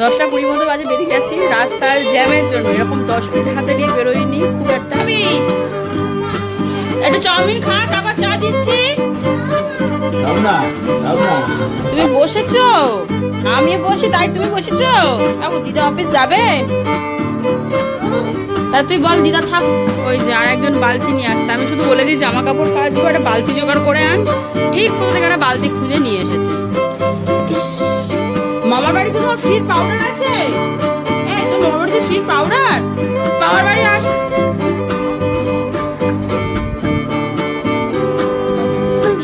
দশটা কুড়ি মতো বাজে বেরিয়ে যাচ্ছি রাস্তার জ্যামের জন্য এরকম দশ মিনিট হাতে নিয়ে বেরোয়নি খুব একটা। আমি একটু চাউমিন খা তারপর চা দিচ্ছি। দাও না দাও না তুমি বসেছো? আমি বসি তাই তুমি বসেছো? এখন দিদা অফিস যাবে? তা তুই বল দিদা থাক। ওই যে আর একজন বালতি নিয়ে আসছে। আমি শুধু বলে দিই জামা কাপড় কাচবো একটা বালতি জোগাড় করে আন। ঠিক কোথা থেকে একটা বালতি খুঁজে নিয়ে এসেছে। মামার বাড়িতে তোমার ফ্রি পাউডার আছে? এই তো মামার বাড়িতে ফ্রি পাউডার মামার বাড়ি আস।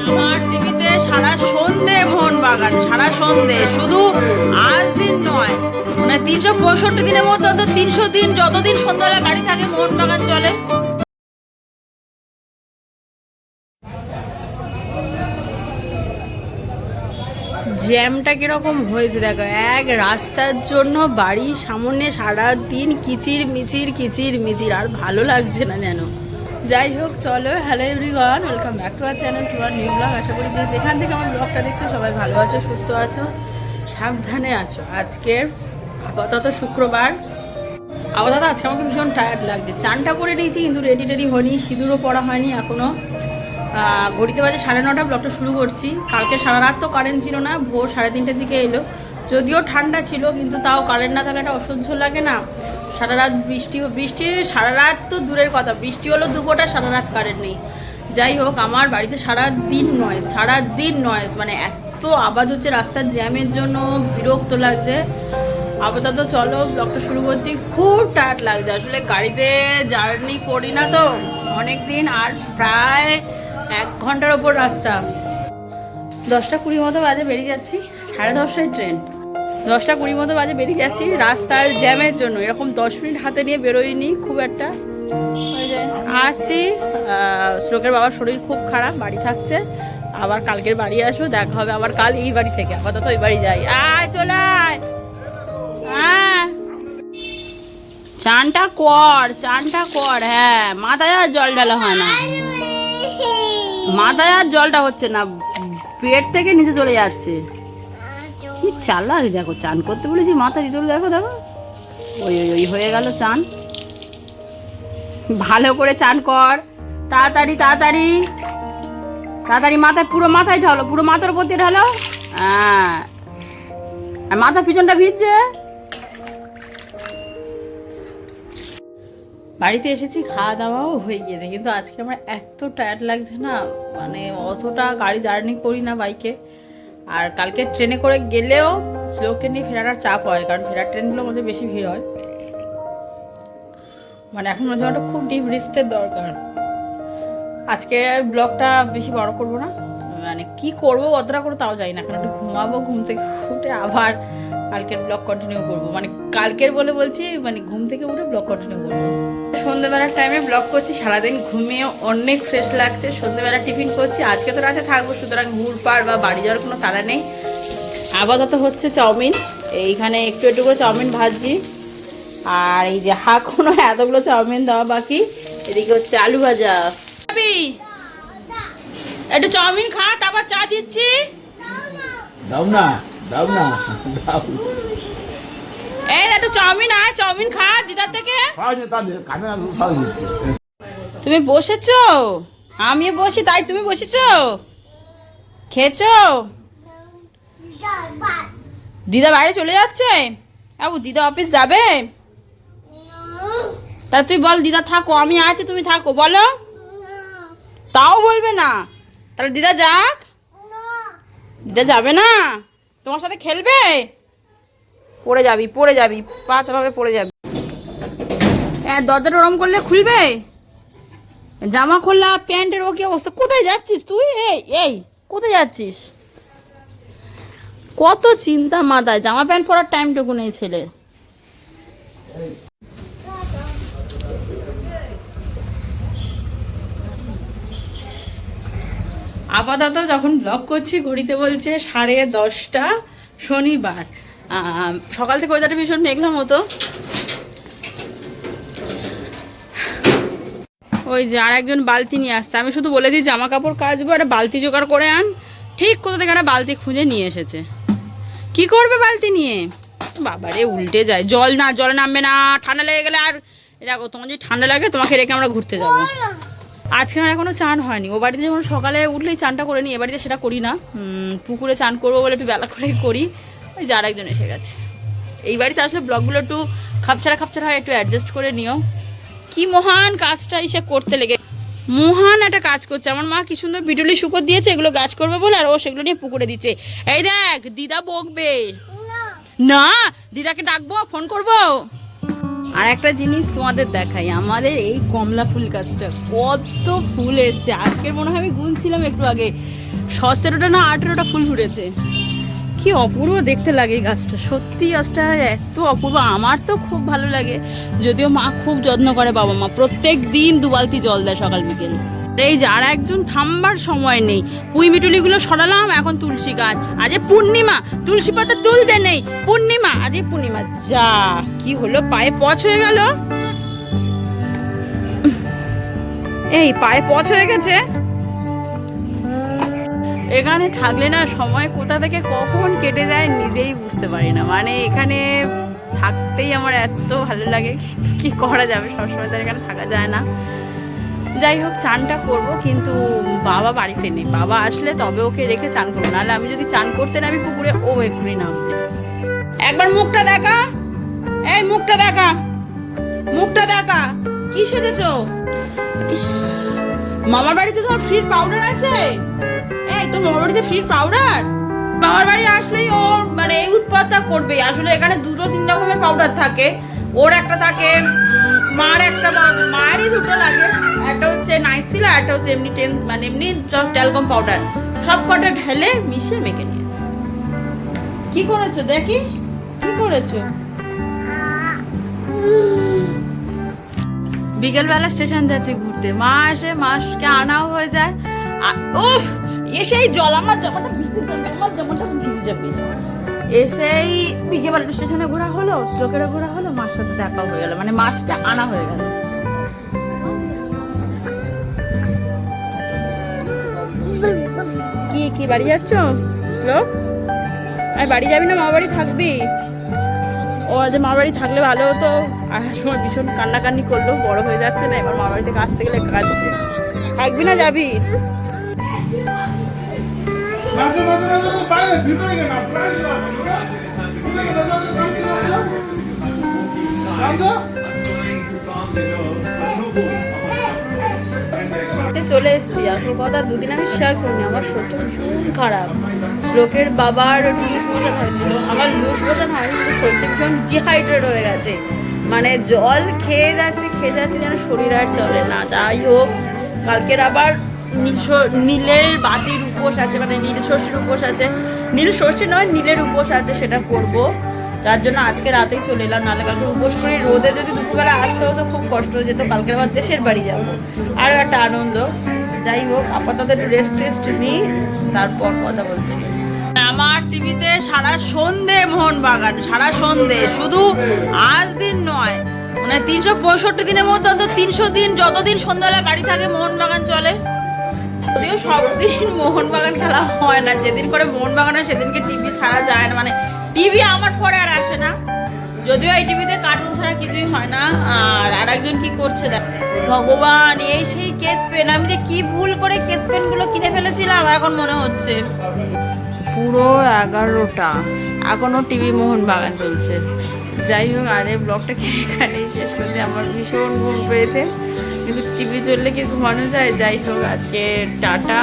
আমার টিভিতে সারা সন্ধে মোহনবাগান, সারা সন্ধে। শুধু আজ দিন নয় মানে তিনশো পঁয়ষট্টি দিনের মধ্যে তিনশো দিন, যতদিন সন্ধ্যাবেলা গাড়ি থাকে, মোহনবাগান চলে। জ্যামটা কীরকম হয়েছে দেখো, এক রাস্তার জন্য বাড়ি সামনে সারা দিন কিচির মিচির কিচির মিচির, আর ভালো লাগছে না যেন। যাই হোক, চলো hello everyone welcome back to our channel to our new vlog আশা করি যে যেখান থেকে আমার ব্লগটা দেখছ, সবাই ভালো আছো, সুস্থ আছো, সাবধানে আছো। আজকের আপাতত শুক্রবার। আপাতত আজকে আমাকে ভীষণ টায়ার্ড লাগছে। চানটা করে নিয়েছি, কিন্তু রেডি টেডি হয়নি, সিঁদুরও পড়া হয়নি এখনও ঘড়িতে বাজে সাড়ে নটা ব্লগটা শুরু করছি। কালকে সারা রাত তো কারেন্ট ছিল না, ভোর সাড়ে তিনটের দিকে এলো। যদিও ঠান্ডা ছিল, কিন্তু তাও কারেন্ট না থাকাটা অসহ্য লাগে না। সারা রাত বৃষ্টি বৃষ্টি সারা রাত তো দূরের কথা, বৃষ্টি হলো দুপোটা সারা রাত কারেন্ট নেই। যাই হোক, আমার বাড়িতে সারা দিন নয় সারা দিন নয়েস মানে এত আওয়াজ হচ্ছে রাস্তার জ্যামের জন্য, বিরক্ত লাগছে। আপাতত চলো ব্লগটা শুরু করছি। খুব টায়ার্ড লাগছে। আসলে গাড়িতে জার্নি করি না তো অনেক দিন আর প্রায় এক ঘণ্টার ওপর রাস্তা। দশটা কুড়ি মতো বাজে বেরিয়ে যাচ্ছি, সাড়ে দশটায় ট্রেন। দশটা কুড়ি মতো বাজে বেরিয়ে যাচ্ছি, রাস্তার জ্যামের জন্য। এরকম দশ মিনিট হাতে নিয়ে বেরোয়নি খুব একটা। আসছি শ্লোকের বাবার শরীর খুব খারাপ, বাড়ি থাকছে। আবার কালকের বাড়ি আসব, দেখা হবে আবার কাল এই বাড়ি থেকে। আপাতত ওই বাড়ি যাই। আয়, চলে আয়। হ্যাঁ। চানটা কর চানটা কর হ্যাঁ। মাথায় আর জল ঢালা হয় না। মাথায় আর জলটা হচ্ছে না, পেট থেকে নিচে চলে যাচ্ছে। কি চালাক, দেখো, চান করতে বলেছি, মাথা দিতে দেখো দেখো। ওই ওই ওই, হয়ে গেল চান। ভালো করে চান কর। তাড়াতাড়ি তাড়াতাড়ি। তাড়াতাড়ি মাথায়, পুরো মাথায় ঢালো, পুরো মাথার উপর দিয়ে ঢালো। হ্যাঁ। আর মাথার পিছনটা ভিজছে। বাড়িতে এসেছি, খাওয়া দাওয়াও হয়ে গিয়েছে। কিন্তু আজকে আমার এত টায়ার্ড লাগছে না মানে অতটা গাড়ি জার্নি করি না বাইকে আর কালকে ট্রেনে করে গেলেও শ্লোককে নিয়ে ফেরাটার চাপ হয়, কারণ ফেরার ট্রেনগুলো মধ্যে বেশি ভিড় হয়। মানে এখন মনে আমার খুব ডিপ রেস্টের দরকার। আজকে ব্লগটা বেশি বড় করব না। মানে কি করব, অতটা করে তাও যাই না, কারণ একটু ঘুমাবো, ঘুম থেকে উঠে আবার কালকের ব্লগ কন্টিনিউ করব। মানে কালকের বলে বলছি মানে ঘুম থেকে উঠে ব্লগ কন্টিনিউ করব। সন্ধ্যেবেলার টাইমে ব্লগ করছি, সারাদিন ঘুমিয়ে অনেক ফ্রেশ লাগছে, সন্ধ্যেবেলা টিফিন করছি, আজকে তো রাতে থাকব, সুতরাং ঘুরপাড় বা বাড়ি যাওয়ার কোনো তাড়া নেই। আপাতত হচ্ছে চাউমিন, এইখানে একটু একটু করে চাউমিন ভাজছি, আর এই যে হাঁকুনো এতগুলো চাউমিন দেওয়া বাকি, এদিকে হচ্ছে আলু ভাজা? একটু চাউমিন খা, তারপর চা দিচ্ছি। দাও না দাও না, দাও। এই একটু চাউমিন আয় চাউমিন খা দিদার থেকে। তুমি বসেছো? আমি বসি তাই তুমি বসেছো? খেয়েছো? দিদা বাইরে চলে যাচ্ছে। দিদা অফিস যাবে? তা তুই বল দিদা থাকো আমি আছি তুমি থাকো বলো। তাও বলবে না। তাহলে দিদা যাক। দিদা যাবে না? তোমার সাথে খেলবে? পড়ে যাবি পড়ে যাবি পাঁচ ভাবে পড়ে যাবি। হ্যাঁ দরজাটা ওরম করলে খুলবে? জামা খোলা, প্যান্টের ও কি অবস্থা? কোথায় যাচ্ছিস তুই? এই এই, কোথায় যাচ্ছিস? কত চিন্তা মাথায়, জামা প্যান্ট পরার টাইমটুকু নেই ছেলে আপাতত যখন ব্লগ করছি, ঘড়িতে বলছে সাড়ে দশটা শনিবার। সকাল থেকে ওয়েদারটা ভীষণ মেঘলা মতো। ওই যে আর একজন বালতি নিয়ে আসছে। আমি শুধু বলে দিই জামা কাপড় কাচবো, একটা বালতি জোগাড় করে আন। ঠিক কোথা থেকে একটা বালতি খুঁজে নিয়ে এসেছে। কি করবে বালতি নিয়ে? বাবারে, উল্টে যায়। জল না, জল নামবে না। ঠান্ডা লেগে গেলে আর দেখো, তোমার যদি ঠান্ডা লাগে, তোমাকে রেখে আমরা ঘুরতে যাব। আজকে আমার এখনও চান হয়নি। ও বাড়িতে যখন সকালে উঠলেই চানটা করে নিই। এ বাড়িতে সেটা করি না। পুকুরে চান করব বলে একটু বেলা করেই করি। ওই যার একজন এসে গেছে। এই বাড়িতে আসলে ব্লগগুলো একটু খাপছাড়া খাপছাড়া হয়, একটু অ্যাডজাস্ট করে নিও। কি মহান কাজটা এসে করতে লেগে মহান একটা কাজ করছে। আমার মা কি সুন্দর বিটুলি শুকর দিয়েছে, এগুলো গাছ করবে বলে, আর ও সেগুলো নিয়ে পুকুরে দিচ্ছে। এই দেখ, দিদা বকবে। না, দিদাকে ডাকবো ফোন করব। আর একটা জিনিস তোমাদের দেখাই, আমাদের এই কমলা ফুল গাছটা কত ফুল এসছে। আজকের মনে হয় আমি গুনছিলাম একটু আগে। সতেরোটা না আঠেরোটা ফুল ফুটেছে। কি অপূর্ব দেখতে লাগে গাছটা। সত্যি গাছটা এত অপূর্ব, আমার তো খুব ভালো লাগে। যদিও মা খুব যত্ন করে বাবা মা, প্রত্যেক দিন দুবালতি জল দেয় সকাল বিকেল। এই যে আর একজন থামবার সময় নেই। পুঁই মিটুলিগুলো সরালাম, এখন তুলসী গাছ। আজ পূর্ণিমা, তুলসী পাতা তুলতে নেই। পূর্ণিমা, আজ পূর্ণিমা। যা, কি হলো, পায়ে পচ হয়ে গেল? এই, পায়ে পচ হয়ে গেছে? এখানে থাকলে না সময় কোথা থেকে কখন কেটে যায় নিজেই বুঝতে পারি না। মানে এখানে থাকতেই আমার এত ভালো লাগে কি করা যাবে, সবসময় তো এখানে থাকা যায় না। যাই হোক, চানটা করব, কিন্তু বাবা বাড়িতে নেই বাবা আসলে তবে ওকে রেখে চান করব, নাহলে আমি যদি চান করতে নামি পুকুরে, ও এক্ষুনি নামবে। একবার মুখটা দেখা। এই মুখটা দেখা। মুখটা দেখা। কি সেজেছো? মামার বাড়িতে তোমার ফ্রির পাউডার আছে? এই তো মামার বাড়িতে ফ্রির পাউডার মামার বাড়ি আসলেই ওর মানে এই উৎপাদটা করবে। আসলে এখানে দুটো, তিন রকমের পাউডার থাকে। ওর একটা থাকে মার একটা মারই দুটো লাগে। একটা হচ্ছে নাইসিল আর একটা হচ্ছে এমনি টেন মানে এমনি ট্যালকম পাউডার সব কটা ঢেলে মিশে মেখে নিয়েছে। কি করেছ, দেখি? কি করেছ? বিকেলবেলা স্টেশন যাচ্ছে ঘুরতে। মা আসে মাসকে আনাও হয়ে যায়। উফ! এসেই জল আমার জামাটা ভিজে যাবে, আমার জামাটা ভিজে যাবে। এসেই বিকেলবেলা স্টেশনে ঘোরা হলো শ্লোকেরও ঘোরা হলো, মার সাথে দেখা হয়ে গেল মানে মাসকে আনা হয়ে গেল। কি কি বাড়ি যাচ্ছ, শ্লোক? আর বাড়ি যাবি না, মা বাড়ি থাকবি? ও যে মা বাড়ি থাকলে ভালো হতো। আসার সময় ভীষণ কান্নাকান্নি করল, বড় হয়ে যাচ্ছে না, এবার মা বাড়ি থেকে আসতে গেলে কাঁদছে। থাকবি না, যাবি? বাইরে, ভিতরে চলে এসেছি, আসল কথা দুদিন আমি শেয়ার করিনি, আমার সত্যি ভীষণ খারাপ। লোকের বাবার লুজ হয়েছিল, আমার লুজ মোশন হয়নি শরীরটা ভীষণ ডিহাইড্রেট হয়ে গেছে। মানে জল খেয়ে যাচ্ছে খেয়ে যাচ্ছে যেন শরীর আর চলে না। যাই হোক, কালকের আবার নীলের বাতির উপোস আছে মানে নীল ষষ্ঠীর উপোস আছে। নীল ষষ্ঠী নয়, নীলের উপোস আছে, সেটা করব। যার জন্য আজকে রাতেই চলে এলাম, নাহলে কালকে উপোস করে। রোদে যদি দুপুরবেলা আসতে হতো খুব কষ্ট হয়ে যেত কালকে আবার দেশের বাড়ি যাব। আরও একটা আনন্দ। যাই হোক, আপাতত একটু রেস্ট টেস্ট নিই, তারপর কথা বলছি। আমার টিভিতে সারা সন্ধে মোহনবাগান, সারা সন্ধে। শুধু আজ দিন নয় মানে তিনশো পঁয়ষট্টি দিনের মধ্যে অন্তত তিনশো দিন, যতদিন সন্ধ্যাবেলা গাড়ি থাকে, মোহনবাগান চলে। যদিও সব দিন মোহনবাগান খেলা হয় না, যেদিন করে মোহনবাগান হয় সেদিনকে টিভি ছাড়া যায় না। মানে টিভি আমার পরে আর আসে না। যদিও এই টিভিতে কার্টুন ছাড়া কিছুই হয় না। আর আরেকজন কি করছে দেখ, ভগবান, এই সেই কেস পেন আমি যে কি ভুল করে কেস পেনগুলো কিনে ফেলেছিলাম, এখন মনে হচ্ছে। পুরো এগারোটা এখনও টিভি মোহন বাগান চলছে। যাই হোক আজের ব্লগটাকে এখানেই শেষ করছি আমার ভীষণ ভুল পেয়েছে। কিন্তু টিভি চললে কি ঘুমানো যায়, যাই হোক, আজকে টাটা।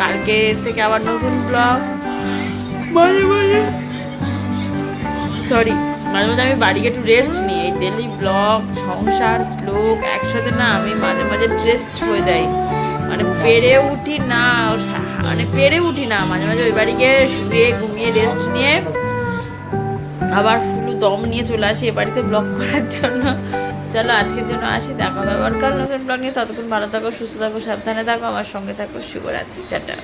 কালকে থেকে আবার নতুন ব্লগ। মাঝে মাঝে। সরি মাঝে মাঝে আমি বাড়ি গিয়ে একটু রেস্ট নিই। এই ডেলি ব্লগ সংসার, শ্লোক, একসাথে না আমি মাঝে মাঝে রেস্ট হয়ে যাই। মানে পেরে উঠি না মানে পেরে উঠি না। মাঝে মাঝে ওই বাড়িকে শুয়ে, ঘুমিয়ে রেস্ট নিয়ে আবার দম নিয়ে চলে আসি এ বাড়িতে ব্লগ করার জন্য। চলো আজকের জন্য আসি, দেখা আবার কাল নতুন ব্লগ নিয়ে। ততক্ষণ ভালো থাকো, সুস্থ থাকো, সাবধানে থাকো, আমার সঙ্গে থাকো। শুভরাত্রি, টাটা।